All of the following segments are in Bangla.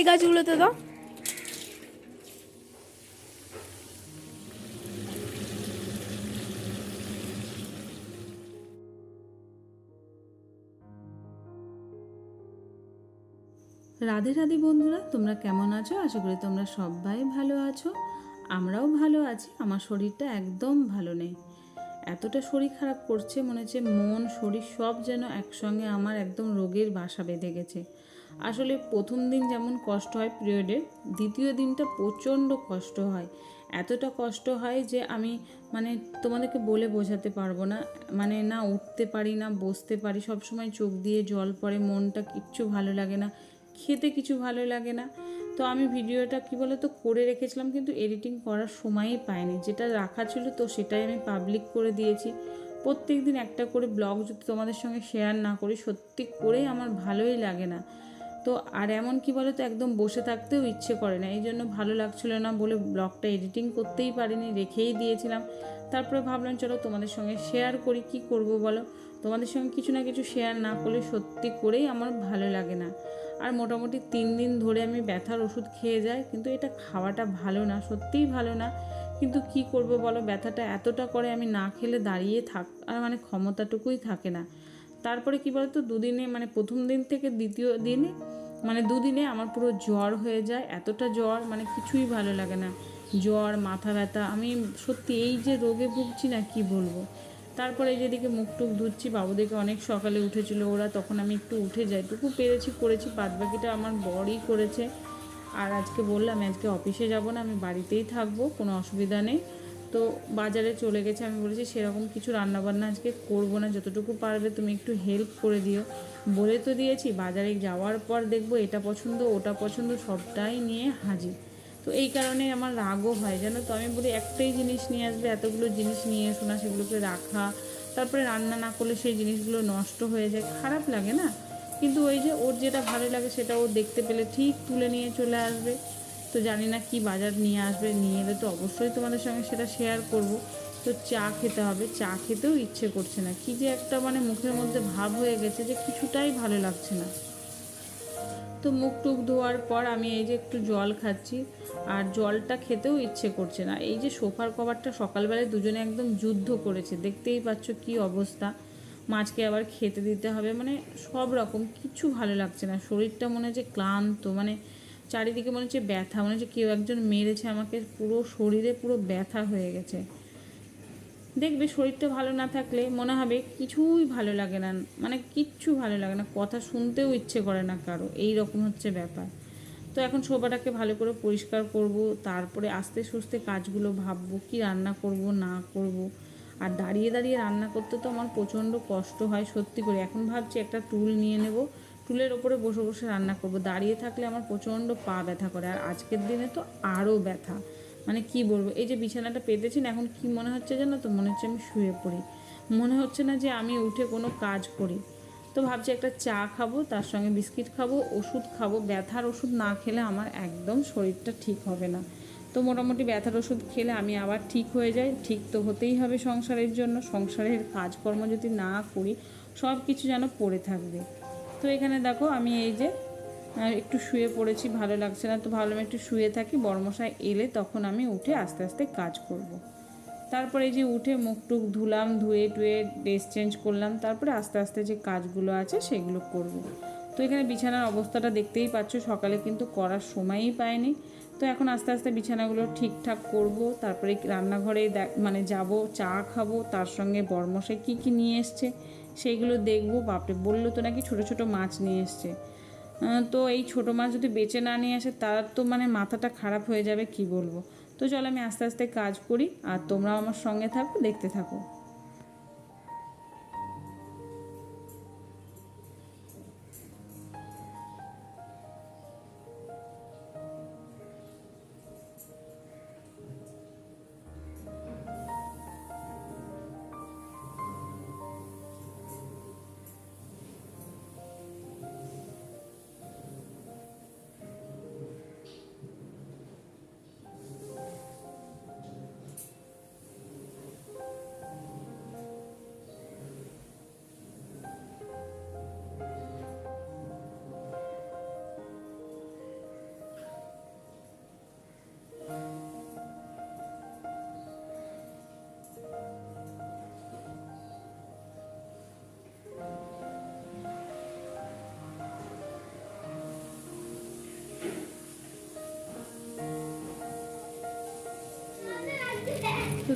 এই গাছগুলোতে দাও। রাধে রাধে বন্ধুরা, তোমরা কেমন আছো? আশা করি তোমরা সবাই ভালো আছো। আমরাও ভালো আছি, আমার শরীরটা একদম ভালো নেই। এতটা শরীর খারাপ করছে মনে হচ্ছে মন, শরীর সব যেন একসঙ্গে আমার একদম রোগের বাসা বেঁধে গেছে। আসলে প্রথম দিন যেমন কষ্ট হয় পিরিয়ডের দ্বিতীয় দিনটা প্রচণ্ড কষ্ট হয়। এতটা কষ্ট হয় যে আমি মানে তোমাদেরকে বলে বোঝাতে পারব না। মানে না উঠতে পারি, না বসতে পারি সব সময় চোখ দিয়ে জল পড়ে, মনটা কিচ্ছু ভালো লাগে না, খেতে কিছু ভালো লাগে না। তো আমি ভিডিওটা কি বলে তো করে রেখেছিলাম কিন্তু এডিটিং করার সময়ই পাইনি। যেটা রাখা ছিল তো সেটাই আমি পাবলিক করে দিয়েছি। প্রত্যেক দিন একটা করে ব্লগ যদি তোমাদের সঙ্গে শেয়ার না করি, সত্যি করেই আমার ভালোই লাগে না। তো আর এমন কি বলে তো একদম বসে থাকতেও ইচ্ছে করে না। এই জন্য ভালো লাগছিল না বলে ব্লগটা এডিটিং করতেই পারিনি, রেখেই দিয়েছিলাম। তারপরে ভাবলাম, চলো তোমাদের সঙ্গে শেয়ার করি, কি করব বলো? তোমাদের সঙ্গে কিছু না কিছু শেয়ার না করলে সত্যি করেই আমার ভালো লাগে না। আর মোটামুটি তিন দিন ধরে আমি ব্যথার ওষুধ খেয়ে যাই, কিন্তু এটা খাওয়াটা ভালো না, সত্যিই ভালো না। কিন্তু কি করব বলো, ব্যথাটা এতটা করে আমি না খেলে দাঁড়িয়ে থাক আর মানে ক্ষমতাটুকুই থাকে না। তারপরে কি বলতো, দুদিনে মানে প্রথম দিন থেকে দ্বিতীয় দিনে মানে দুদিনে আমার পুরো জ্বর হয়ে যায়, এতটা জ্বর মানে কিছুই ভালো লাগে না। জ্বর, মাথা ব্যথা, আমি সত্যি এই যে রোগে ভুগছি না কি বলব। তারপরে যেদিকে মুখ টুক ধুচ্ছি, বাবুদেরকে অনেক সকালে উঠেছিল, ওরা তখন আমি একটু উঠে যাই, টুকু পেরেছি, করেছি, বাদ বাকিটা আমার বরই করেছে। আর আজকে বললাম, আজকে অফিসে যাব না, আমি বাড়িতেই থাকব, কোনো অসুবিধা নেই। তো বাজারে চলে গেছে, আমি বলেছি সেরকম কিছু রান্নাবান্না আজকে করব না, যতটুকু পারবে তুমি একটু হেল্প করে দিও। বলে তো দিয়েছি, বাজারে যাওয়ার পর দেখব এটা পছন্দ, ওটা পছন্দ, সবটাই নিয়ে হাজির। তো এই কারণে আমার রাগও হয়, জানো তো? আমি বলি একটাই জিনিস নিয়ে আসবে, এতগুলো জিনিস নিয়ে এসো না, সেগুলোকে রাখা। তারপরে রান্না না করলে সেই জিনিসগুলো নষ্ট হয়ে যায়, খারাপ লাগে না? কিন্তু ওই যে ওর যেটা ভালো লাগে সেটা ও দেখতে পেলে ঠিক তুলে নিয়ে চলে আসবে। তো জানি না কি বাজার নিয়ে আসবে, নিয়ে এলে তো অবশ্যই তোমাদের সঙ্গে সেটা শেয়ার করব। তো চা খেতে হবে, চা খেতেও ইচ্ছে করছে না। কি যে একটা মানে মুখের মধ্যে ভাব হয়ে গেছে যে কিছুটাই ভালো লাগছে না। তো মুখ টুক ধোয়ার পর আমি এই যে একটু জল খাচ্ছি, আর জলটা খেতেও ইচ্ছে করছে না। এই যে সোফার কভারটা সকালবেলায় দুজনে একদম যুদ্ধ করেছে, দেখতেই পাচ্ছ কি অবস্থা। মাছকে আবার খেতে দিতে হবে মানে সব রকম, কিছু ভালো লাগছে না। শরীরটা মনে হচ্ছে ক্লান্ত মানে চারিদিকে মনে হচ্ছে ব্যথা, মনে হচ্ছে কেউ একজন মেরেছে আমাকে, পুরো শরীরে পুরো ব্যথা হয়ে গেছে। দেখবে শরীরটা ভালো না থাকলে মনে হবে কিছুই ভালো লাগে না মানে কিচ্ছু ভালো লাগে না, কথা শুনতেও ইচ্ছে করে না কারও, এই রকম হচ্ছে ব্যাপার। তো এখন শোভাটাকে ভালো করে পরিষ্কার করব, তারপরে আস্তে সুস্তে কাজগুলো ভাববো, কি রান্না করব, না করব। আর দাঁড়িয়ে দাঁড়িয়ে রান্না করতে তো আমার প্রচণ্ড কষ্ট হয়, সত্যি করে। এখন ভাবছি একটা টুল নিয়ে নেব টুলের ওপরে বসে বসে রান্না করব। দাঁড়িয়ে থাকলে আমার প্রচণ্ড পা ব্যথা করে, আর আজকের দিনে তো আরও ব্যথা। মানে কি বলব, এই যে বিছানাটা পেতেছি না, এখন কি মনে হচ্ছে জানো তো? মনে হচ্ছে আমি শুয়ে পড়ি। মনে হচ্ছে না যে আমি উঠে কোনো কাজ করি। তো ভাবছি একটা চা খাব, তার সঙ্গে বিস্কিট খাব, ওষুধ খাব। ব্যথার ওষুধ না খেলে আমার একদম শরীরটা ঠিক হবে না। তো মোটামুটি ব্যথার ওষুধ খেলে আমি আবার ঠিক হয়ে যাই। ঠিক তো হতেই হবে সংসারের জন্য। সংসারের কাজকর্ম যদি না করি সব কিছু যেন পড়ে থাকবে। তো এখানে দেখো আমি এই যে একটু শুয়ে পড়েছি, ভালো লাগছে না তো ভাবলাম একটু শুয়ে থাকি, বড়মশাই এলে তখন আমি উঠে আস্তে আস্তে কাজ করব। তারপরে এই যে উঠে মুখ টুক ধুলাম, ধুয়ে টুয়ে ড্রেস চেঞ্জ করলাম, তারপরে আস্তে আস্তে যে কাজগুলো আছে সেগুলো করব। তো এখানে বিছানার অবস্থাটা দেখতেই পাচ্ছ, সকালে কিন্তু করার সময়ই পাইনি তো এখন আস্তে আস্তে বিছানাগুলো ঠিকঠাক করব, তারপরে রান্নাঘরে মানে যাব, চা খাব, তার সঙ্গে বরমশাই কী কী নিয়ে এসছে সেইগুলো দেখব, বাপরে, বলল তো নাকি ছোট ছোট মাছ নিয়ে এসছে। তো এই ছোট মাছ যদি বেঁচে না নিয়ে আসে, তার তো মানে মাথাটা খারাপ হয়ে যাবে, কি বলব? তো চলো আমি আস্তে আস্তে কাজ করি, আর তোমরাও আমার সঙ্গে থাকো, দেখতে থাকো।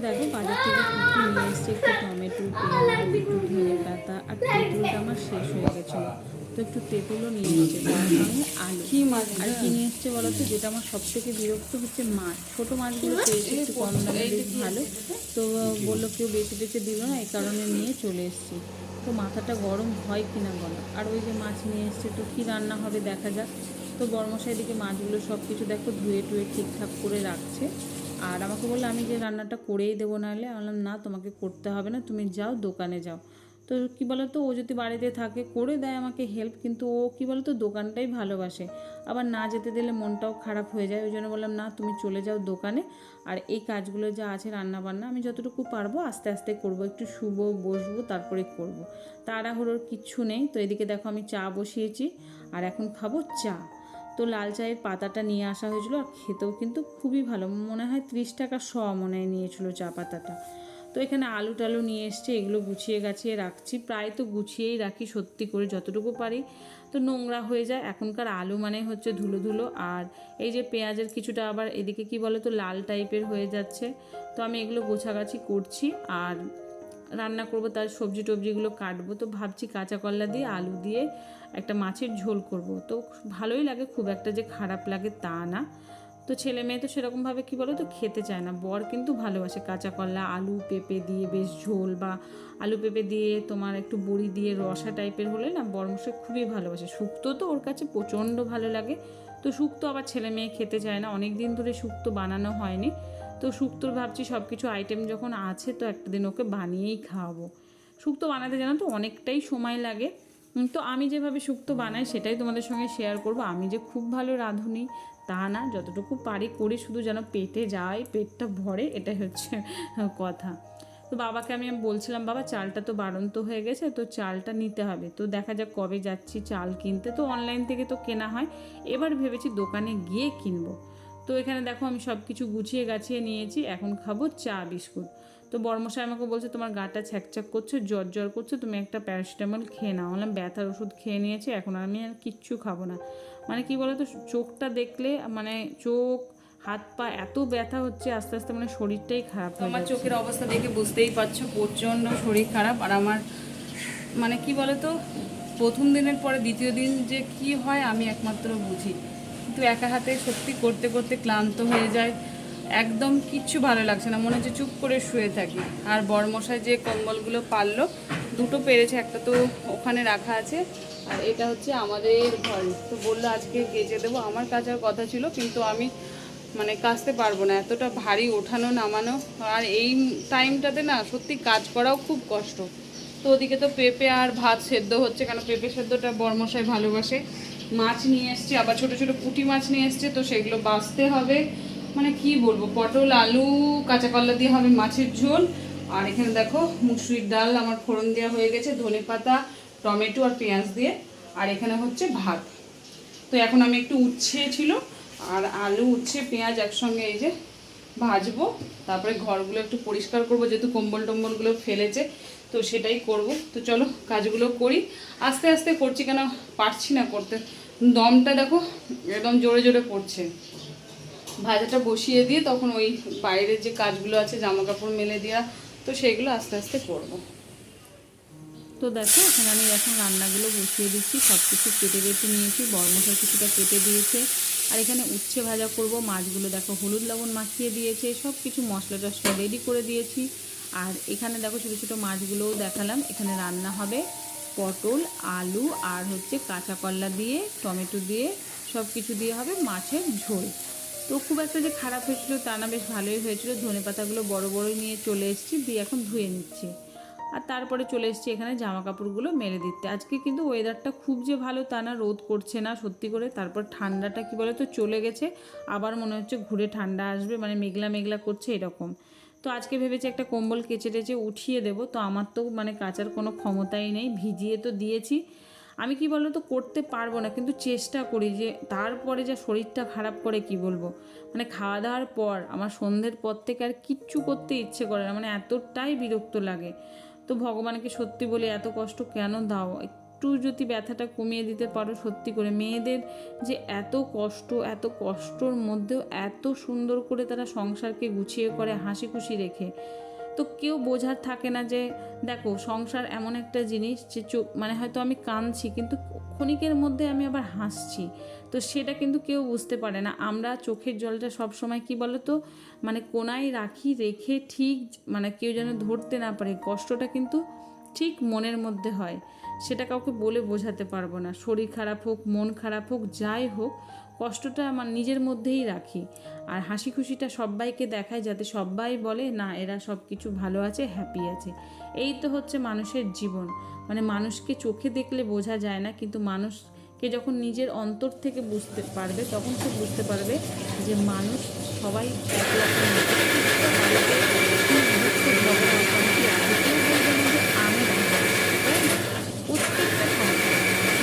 দেখো বাজার থেকে নিয়ে এসছে একটু টমেটো পেঁয়াজ একটু ধনে পাতা আর তেঁতুলটা আমার শেষ হয়ে গেছিল তো একটু তেঁতুলও নিয়ে এসছে তার সঙ্গে আলু। কি মাছ আর কি নিয়ে এসছে বলো তো যেটা আমার সব থেকে বিরক্ত হচ্ছে মাছ। ছোট মাছগুলো পেয়েছি একটু কম দামে বেশ ভালো। তো বলল কেউ বেছে বেছে দিল না এই কারণে নিয়ে চলে এসেছি। তো মাথাটা গরম হয় কিনা বলো? আর ওই যে মাছ নিয়ে এসছে তো কী রান্না হবে দেখা যাক। তো বর্মশাই দিকে মাছগুলো সব কিছু দেখো ধুয়ে টুয়ে ঠিকঠাক করে রাখছে। আর আমাকে বলল, আমি যে রান্নাটা করেই দেবো নাহলে? বললাম, না, তোমাকে করতে হবে না, তুমি যাও, দোকানে যাও। তো কী বলো তো ও যদি বাড়িতে থাকে, করে দেয় আমাকে হেল্প কিন্তু ও কী বলো তো দোকানটাই ভালোবাসে। আবার না যেতে দিলে মনটাও খারাপ হয়ে যায়, ওই জন্য বললাম, না, তুমি চলে যাও দোকানে। আর এই কাজগুলো যা আছে রান্না বান্না আমি যতটুকু পারব আস্তে আস্তে করব, একটু শুবো, বসবো, তারপরে করব। তাড়াহুড়োর কিচ্ছু নেই। তো এদিকে দেখো, আমি চা বসিয়েছি, আর এখন খাব চা। তো লাল চায়ের পাতাটা নিয়ে আসা হয়েছিল আর খেতেও কিন্তু খুবই ভালো। মনে হয় ত্রিশ টাকা শ মনে হয় নিয়েছিল চা পাতাটা। তো এখানে আলু টালু নিয়ে এসছে, এগুলো গুছিয়ে গাছিয়ে রাখছি। প্রায় তো গুছিয়েই রাখি সত্যি করে যতটুকু পারি। তো নোংরা হয়ে যায়, এখনকার আলু মানে হচ্ছে ধুলো ধুলো। আর এই যে পেঁয়াজের কিছুটা আবার এদিকে কি বলে তো লাল টাইপের হয়ে যাচ্ছে। তো আমি এগুলো গোছাগাছি করছি। আর রান্না করব, তার সবজি টবজিগুলো কাটবো, তো ভাবছি কাঁচা কল্লা দিয়ে, আলু দিয়ে একটা মাছের ঝোল করব। তো ভালোই লাগে, খুব একটা যে খারাপ লাগে তা না। তো ছেলে মেয়ে তো সেরকমভাবে কী বলো তো, খেতে চায় না। বর কিন্তু ভালোবাসে কাঁচা কলা, আলু পেঁপে দিয়ে বেশ ঝোল, বা আলু পেঁপে দিয়ে তোমার একটু বড়ি দিয়ে রসা টাইপের হলে না বরমশে খুবই ভালোবাসে। শুক্তো তো ওর কাছে প্রচণ্ড ভালো লাগে। তো শুক্তো আবার ছেলে মেয়ে খেতে চায় না অনেক দিন ধরে শুক্তো বানানো হয়নি। তো শুক্তোর ভাবছি সব কিছু আইটেম যখন আছে তো একটা দিন ওকে বানিয়েই খাওয়াবো। শুক্তো বানাতে জানো তো অনেকটাই সময় লাগে। তো আমি যেভাবে শুক্তো বানাই সেটাই তোমাদের সঙ্গে শেয়ার করব। আমি যে খুব ভালো রাঁধুনি তা না, যতটুকু পারি করি, শুধু যেন পেটে যায়, পেটটা ভরে, এটাই হচ্ছে কথা। তো বাবাকে আমি বলছিলাম, বাবা, চালটা তো বাড়ন্ত হয়ে গেছে, তো চালটা নিতে হবে। তো দেখা যাক কবে যাচ্ছি চাল কিনতে। তো অনলাইন থেকে তো কেনা হয়। এবার ভেবেছি দোকানে গিয়ে কিনবো। তো এখানে দেখো আমি সব কিছু গুছিয়ে গাছিয়ে নিয়েছি এখন খাব চা বিস্কুট। তো বর্মশাই আমাকে বলছে তোমার গাটা ছ্যাকছ্যাক করছ জ্বর জ্বর করছ তুমি একটা প্যারাসিটামল খেয়ে নাও। বললাম ব্যথার ওষুধ খেয়ে নিয়েছি এখন আর আমি আর কিচ্ছু খাব না। মানে কি বলো তো চোখটা দেখলে মানে চোখ হাত পা এত ব্যথা হচ্ছে আস্তে আস্তে মানে শরীরটাই খারাপ আমার চোখের অবস্থা দেখে বুঝতেই পারছ প্রচণ্ড শরীর খারাপ। আর আমার মানে কি বলে তো প্রথম দিনের পরে দ্বিতীয় দিন যে কি হয় আমি একমাত্র বুঝি। কিন্তু একা হাতে সত্যি করতে করতে ক্লান্ত হয়ে যায়। একদম কিচ্ছু ভালো লাগছে না, মনে হচ্ছে চুপ করে শুয়ে থাকি। আর বরমশাই যে কম্বলগুলো পারল, দুটো পেরেছে, একটা তো ওখানে রাখা আছে, আর এটা হচ্ছে আমাদের ঘরে। তো বলল আজকে কেচে দেবো, আমার কাচার কথা ছিল, কিন্তু আমি মানে কাচতে পারব না, এতটা ভারী ওঠানো নামানো। আর এই টাইমটাতে না সত্যি কাজ করাও খুব কষ্ট। তো ওদিকে তো পেঁপে আর ভাত সেদ্ধ হচ্ছে কেন? পেঁপে সেদ্ধটা বরমশাই ভালোবাসে। মাছ নিয়ে এসছে, আবার ছোট ছোট পুঁটি মাছ নিয়ে এসছে, তো সেগুলো বাছতে হবে। মানে কি বলব, পটল, আলু, কাঁচা কল্লা দিয়ে হবে মাছের ঝোল। আর এখানে দেখো, মুসুরির ডাল আমার ফোড়ন দেওয়া হয়ে গেছে, ধনে পাতা, টমেটো আর পেঁয়াজ দিয়ে। আর এখানে হচ্ছে ভাত। তো এখন আমি একটু উচ্ছে ছিল, আর আলু, উচ্ছে, পেঁয়াজ একসঙ্গে এই যে ভাজবো। তারপরে ঘরগুলো একটু পরিষ্কার করব, যেহেতু কম্বল টম্বলগুলো ফেলেছে। তো সেটাই করব। তো চলো কাজগুলো করি। আস্তে আস্তে করছি কেন পারছি না করতে। দমটা দেখো একদম জোরে জোরে পড়ছে। ভাজাটা বসিয়ে দিয়ে তখন ওই বাইরের যে কাজগুলো আছে জামা কাপড় মেলে দেওয়া তো সেগুলো আস্তে আস্তে করব। তো দেখো এখানে আমি এখন রান্নাগুলো বসিয়ে দিচ্ছি সব কিছু কেটে কেটে নিয়েছি, বরমশা কিছুটা কেটে দিয়েছে। আর এখানে উচ্ছে ভাজা করব, মাছগুলো দেখো হলুদ লবণ মাখিয়ে দিয়েছে সব কিছু মশলা টশলা রেডি করে দিয়েছি। আর এখানে দেখো ছোটো ছোটো মাছগুলোও দেখালাম। এখানে রান্না হবে পটল, আলু আর হচ্ছে কাঁচা কলা দিয়ে, টমেটো দিয়ে সব কিছু দিয়ে হবে মাছের ঝোল। তো খুব একটা যে খারাপ হয়েছিল তা না, বেশ ভালোই হয়েছিল। ধনে পাতাগুলো বড় বড় নিয়ে চলে এসেছি, দিয়ে এখন ধুয়ে নিচ্ছি। আর তারপরে চলে এসেছি এখানে জামা কাপড়গুলো মেলে দিতে। আজকে কিন্তু ওয়েদারটা খুব যে ভালো তা না, রোদ করছে না সত্যি করে। তারপর ঠান্ডাটা কি বলে তো চলে গেছে। আবার মনে হচ্ছে ঘুরে ঠান্ডা আসবে মানে মেঘলা মেঘলা করছে এরকম। তো আজকে ভেবেছি একটা কম্বল কেচে টেচে উঠিয়ে দেবো, তো আমার তো মানে কাচার কোনো ক্ষমতাই নেই, ভিজিয়ে তো দিয়েছি। আমি কি তো, করতে পারব না, কিন্তু চেষ্টা করি যে তারপরে যা শরীরটা খারাপ করে কি বলব? মানে খাওয়া দাওয়ার পর, আমার সন্ধ্যের পর থেকে আর কিচ্ছু করতে ইচ্ছে করে না মানে এতটাই বিরক্ত লাগে। তো ভগবানকে সত্যি বলি, এত কষ্ট কেন দাও? একটু যদি ব্যথাটা কমিয়ে দিতে পারো, সত্যি করে। মেয়েদের যে এত কষ্ট, এত কষ্টর মধ্যেও এত সুন্দর করে তারা সংসারকে গুছিয়ে করে হাসি খুশি রেখে। তো কেউ বোঝার থাকে না যে, দেখো, সংসার এমন একটা জিনিস যে চোখ মানে হয়তো আমি কাঁদছি, কিন্তু ক্ষণিকের মধ্যে আমি আবার হাসছি। তো সেটা কিন্তু কেউ বুঝতে পারে না। আমরা চোখের জলটা সব সময় কি বলো তো মানে কোনায় রাখি, রেখে ঠিক মানে কেউ যেন ধরতে না পারে। কষ্টটা কিন্তু ঠিক মনের মধ্যে হয়। সেটা কাউকে বলে বোঝাতে পারব না। শরীর খারাপ হোক, মন খারাপ হোক, যাই হোক, কষ্টটা আমার নিজের মধ্যেই রাখি। আর হাসি খুশিটা সবাইকে দেখায় যাতে সবাই বলে, না, এরা সব কিছু ভালো আছে হ্যাপি আছে। এই তো হচ্ছে মানুষের জীবন। মানে মানুষকে চোখে দেখলে বোঝা যায় না, কিন্তু মানুষকে যখন নিজের অন্তর থেকে বুঝতে পারবে, তখন সে বুঝতে পারবে যে মানুষ সবাই এক রকম না। প্রত্যেকটা বাড়িতে কি দুঃখ ঝগড়া অশান্তি আছে কেউ বলবে না যে আমি ভালো আছি, তাই না? প্রত্যেকটা সংসার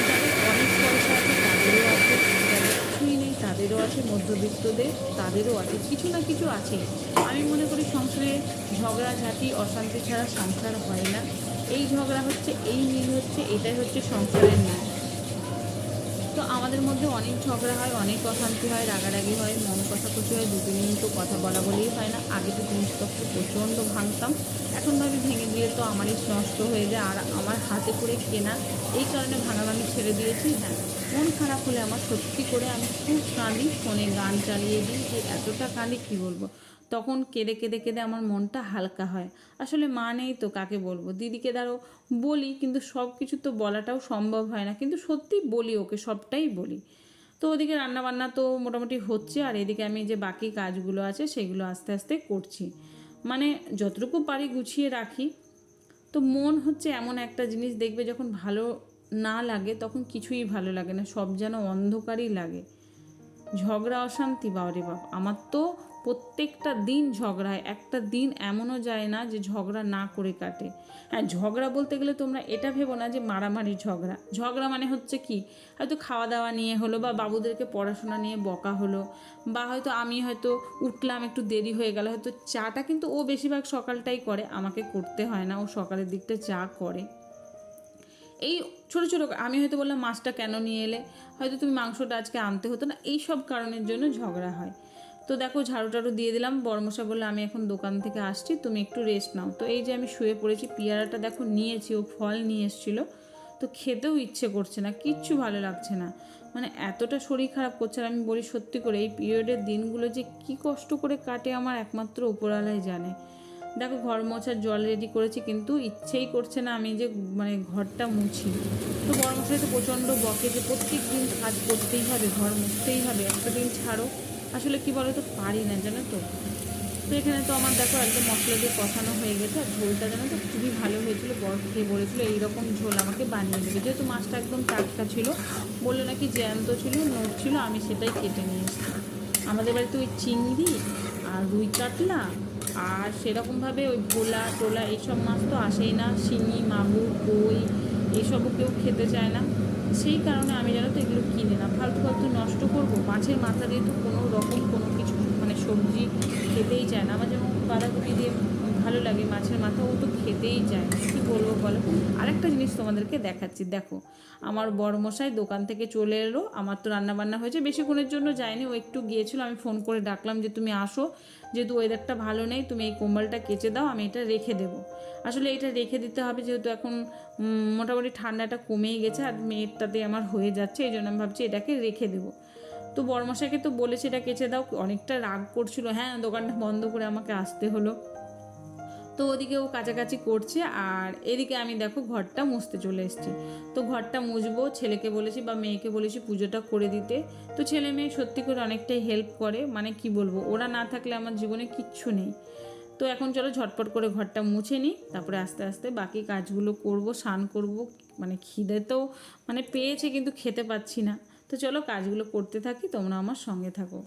যাদের অনেক পয়সা আছে তাদেরও আছে যাদের কিছুই নেই তাদেরও আছে মধ্যবিত্তদের তাদেরও আছে, কিছু না কিছু আছে। আমি মনে করি সংসারে ঝগড়াঝাটি অশান্তি ছাড়া সংসার হয় না। এই ঝগড়া হচ্ছে, এই মিল হচ্ছে, এটাই হচ্ছে সংসারের ন্যায় তো আমাদের মধ্যে অনেক ঝগড়া হয়, অনেক অশান্তি হয়, রাগারাগি হয়, মন কষাকষি হয় দুদিন তো কথা বলা বলেই হয় না। আগে তো জিনিসপত্র প্রচণ্ড ভাঙতাম, এখন ভাবি ভেঙে দিলে তো আমারই নষ্ট হয়ে যায়, আর আমার হাতে করে কেনা, এই কারণে ভাঙাভাঙি ছেড়ে দিয়েছি হ্যাঁ। মন খারাপ হলে আমার সত্যি করে আমি খুব কাঁদি, ফোনে গান চালিয়ে দিই যে এতটা কাঁদি কী বলব? তখন কেঁদে কেঁদে কেঁদে আমার মনটা হালকা হয়। আসলে মা নেই তো কাকে বলব? দিদিকে ধরো বলি কিন্তু সব কিছু তো বলাটাও সম্ভব হয় না। কিন্তু সত্যি বলি ওকে, সবটাই বলি। তো ওদিকে রান্নাবান্না তো মোটামুটি হচ্ছে আর এদিকে আমি যে বাকি কাজগুলো আছে সেগুলো আস্তে আস্তে করছি। মানে যতটুকু পারি গুছিয়ে রাখি। তো মন হচ্ছে এমন একটা জিনিস, দেখবে যখন ভালো না লাগে তখন কিছুই ভালো লাগে না, সব যেন অন্ধকারই লাগে। ঝগড়া, অশান্তি, বাবারে বাপ। আমার তো প্রত্যেকটা দিন ঝগড়া হয়, একটা দিন এমনও যায় না যে ঝগড়া না করে কাটে। হ্যাঁ ঝগড়া বলতে গেলে তোমরা এটা ভেবো না যে মারামারি ঝগড়া। ঝগড়া মানে হচ্ছে কি? হয়তো খাওয়া দাওয়া নিয়ে হলো বা বাবুদেরকে পড়াশোনা নিয়ে বকা হলো বা হয়তো আমি হয়তো উঠলাম, একটু দেরি হয়ে গেল, হয়তো চাটা কিন্তু ও বেশিরভাগ সকালটাই করে, আমাকে করতে হয় না, ও সকালের দিকটা চা করে। এই ছোটো ছোটো আমি হয়তো বললাম মাছটা কেন নিয়ে এলে? হয়তো তুমি মাংসটা আজকে আনতে হতো না, এই সব কারণের জন্য ঝগড়া হয়। তো দেখো, ঝাড়ু টাড়ু দিয়ে দিলাম। বর্মশা বলল, আমি এখন দোকান থেকে আসছি, তুমি একটু রেস্ট নাও। তো এই যে আমি শুয়ে পড়েছি, পিয়ারাটা দেখো নিয়েছি, ও ফল নিয়ে এসেছিল। তো খেতেও ইচ্ছে করছে না, কিচ্ছু ভালো লাগছে না। মানে এতটা শরীর খারাপ করছে আর আমি বলি, সত্যি করে এই পিরিয়ডের দিনগুলো যে কি কষ্ট করে কাটে আমার একমাত্র উপরালাই জানে। দেখো ঘর মোছার জল রেডি করেছি, কিন্তু ইচ্ছেই করছে না আমি যে মানে ঘরটা মুছি। তো বড় মশাই তো প্রচণ্ড বকে যে প্রত্যেক দিন কাজ করতেই হবে, ঘর মুছতেই হবে, একটা দিন ছাড়ো। আসলে কি বলো তো পারি না, জানো তো? তো এখানে তো আমার দেখো একদম মশলা দিয়ে কষানো হয়ে গেছে, আর ঝোলটা জানো তো খুবই ভালো হয়েছিল বড় খেয়ে বলেছিল এইরকম ঝোল আমাকে বানিয়ে দেবে। যেহেতু মাছটা একদম টাটকা ছিল, বলল নাকি জ্যান্ত ছিল, নোট ছিল, আমি সেটাই কেটে নিয়ে এসেছি। আমাদের বাড়িতে ওই চিংড়ি আর রুই কাতলা আর সেরকমভাবে ওই ভোলা, টোলা এইসব মাছ তো আসেই না। শিঙি, মাগুর, কই এসবও কেউ খেতে চায় না। সেই কারণে আমি যেন তো এগুলো কিনে না। ফালতু ফালতু নষ্ট করব। মাছের মাথা দিয়ে তো কোনো রকম কোনো কিছু মানে সবজি খেতেই চায় না। আমার যেমন বাঁধাকপি দিয়ে ভালো লাগে, মাছের মাথা ও তো খেতেই চায়। কী বলব বলো? আরেকটা জিনিস তোমাদেরকে দেখাচ্ছি, দেখো। আমার বড়মশাই দোকান থেকে চলে এলো, আমার তো রান্না বান্না হয়েছে, বেশিক্ষণের জন্য যায়নি, ও একটু গিয়েছিল, আমি ফোন করে ডাকলাম যে তুমি আসো, যেহেতু ওয়েদারটা ভালো নেই, তুমি এই কম্বলটা কেচে দাও, আমি এটা রেখে দেবো। আসলে এটা রেখে দিতে হবে, যেহেতু এখন মোটামুটি ঠান্ডাটা কমেই গেছে আর মেয়েরটাতে আমার হয়ে যাচ্ছে, এই জন্য আমি ভাবছি এটাকে রেখে দেবো। তো বড়মশাইকে তো বলেছে, এটা কেচে দাও, অনেকটা রাগ করছিল হ্যাঁ দোকানটা বন্ধ করে আমাকে আসতে হলো। তো ওদিকে ও কাছাকাছি করছে আর এদিকে আমি দেখো ঘরটা মুছতে চলে এসেছি। তো ঘরটা মুছবো, ছেলেকে বলেছি বা মেয়েকে বলেছি পুজোটা করে দিতে। তো ছেলে মেয়ে সত্যি করে অনেকটাই হেল্প করে মানে কি বলব, ওরা না থাকলে আমার জীবনে কিচ্ছু নেই। তো এখন চলো ঝটপট করে ঘরটা মুছে নিই, তারপরে আস্তে আস্তে বাকি কাজগুলো করব, স্নান করব মানে খিদে তো মানে পেয়েছে কিন্তু খেতে পাচ্ছি না। তো চলো কাজগুলো করতে থাকি, তোমরা আমার সঙ্গে থাকো।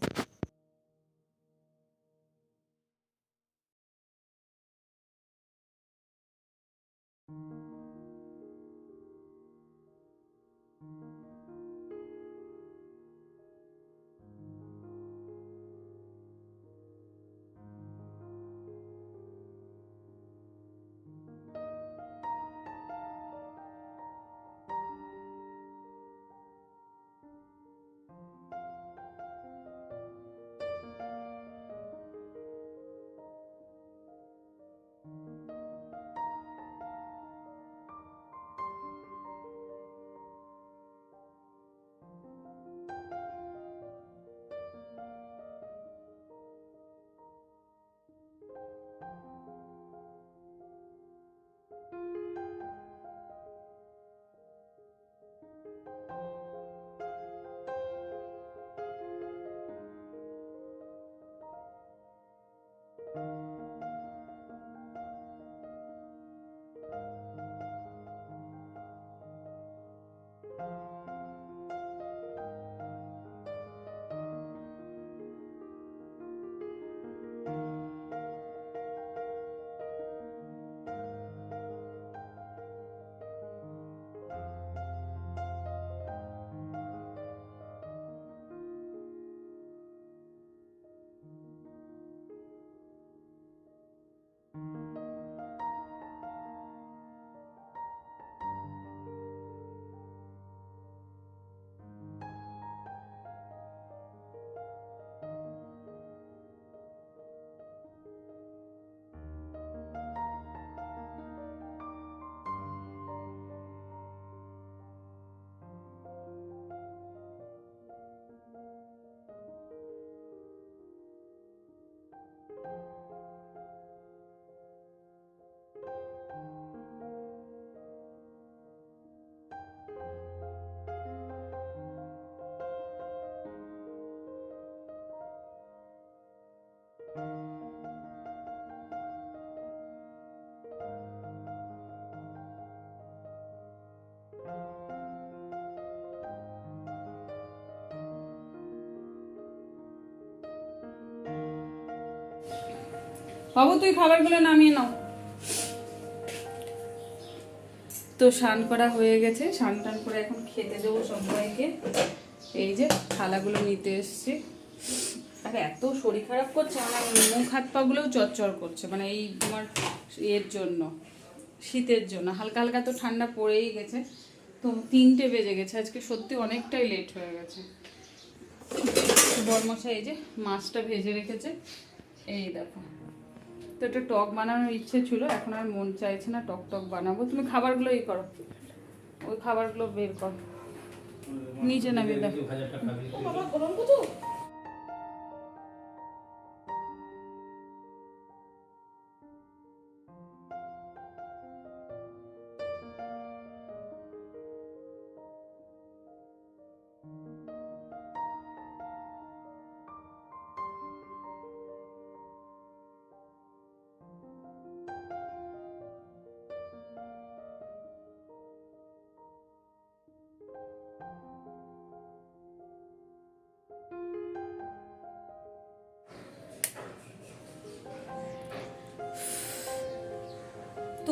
বাবু, তুই খাবারগুলো নামিয়ে নাও। তো স্নান করা হয়ে গেছে। স্নান টান করে এখন খেতে দেবো সবাইকে এই যে থালাগুলো নিতে এসছি। আর, এত শরীর খারাপ করছে, আমার মুখ হাত পাগুলোও চচ্চর করছে মানে এই তোমার এর জন্য, শীতের জন্য। হালকা হালকা তো ঠান্ডা পড়েই গেছে। তো তিনটে বেজে গেছে। আজকে সত্যি অনেকটাই লেট হয়ে গেছে। বরমশাই এই যে মাছটা ভেজে রেখেছে। এই দেখো। তো একটা টক বানানোর ইচ্ছে ছিল এখন আর মন চাইছে না টক টক বানাবো। তুমি খাবারগুলো ই করো। ওই খাবারগুলো বের কর। নিচে নামিয়ে দাও।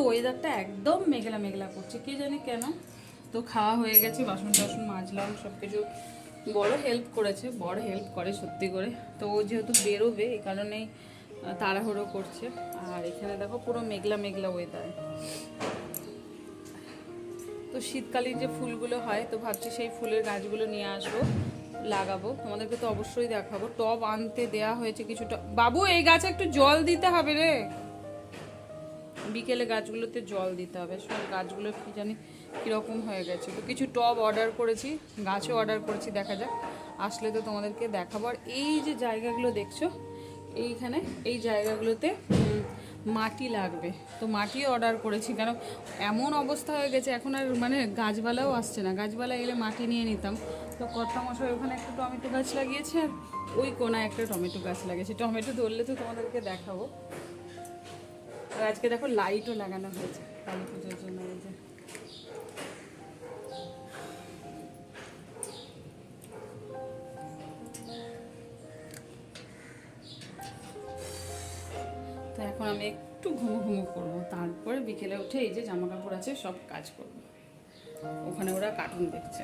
ওয়েদারটা একদম মেঘলা মেঘলা করছে। কে জানি কেন? তো খাওয়া হয়ে গেছে, বাসন টাসন মাজলাম সব কিছু বড় হেল্প করেছে, বড় হেল্প করে সত্যি করে। তো ও যেহেতু বেরোবে, এই কারণেই তাড়াহুড়ো করছে। আর এখানে দেখো পুরো মেঘলা মেঘলা ওয়েদার তো শীতকালীন যে ফুলগুলো হয়, তো ভাবছি সেই ফুলের গাছগুলো নিয়ে আসব, লাগাবো। তোমাদেরকে তো অবশ্যই দেখাবো। টব আনতে দেয়া হয়েছে কিছুটা। বাবু, এই গাছে একটু জল দিতে হবে রে। বিকেলে গাছগুলোতে জল দিতে হবে। সব গাছগুলো কি জানি কীরকম হয়ে গেছে। তো কিছু টব অর্ডার করেছি, গাছও অর্ডার করেছি, দেখা যাক। আসলে তো তোমাদেরকে দেখাবো। আর এই যে জায়গাগুলো দেখছ, এইখানে, এই জায়গাগুলোতে মাটি লাগবে। তো মাটিও অর্ডার করেছি, কেন এমন অবস্থা হয়ে গেছে, এখন আর মানে গাছপালাও আসছে না। গাছপালা এলে মাটি নিয়ে নিতাম। তো কর্তা মশাই ওখানে একটা টমেটো গাছ লাগিয়েছে, আর ওই কোনায় একটা টমেটো গাছ লাগিয়েছে। টমেটো ধরলে তো তোমাদেরকে দেখাবো। আর আজকে দেখো লাইটও লাগানো হয়েছে কালী পুজোর জন্য, এই যে। তো এখন আমি একটু ঘুমো ঘুমো করব। তারপরে বিকেলে উঠে এই যে জামা কাপড় আছে, সব কাজ করব। ওখানে ওরা কার্টুন দেখছে।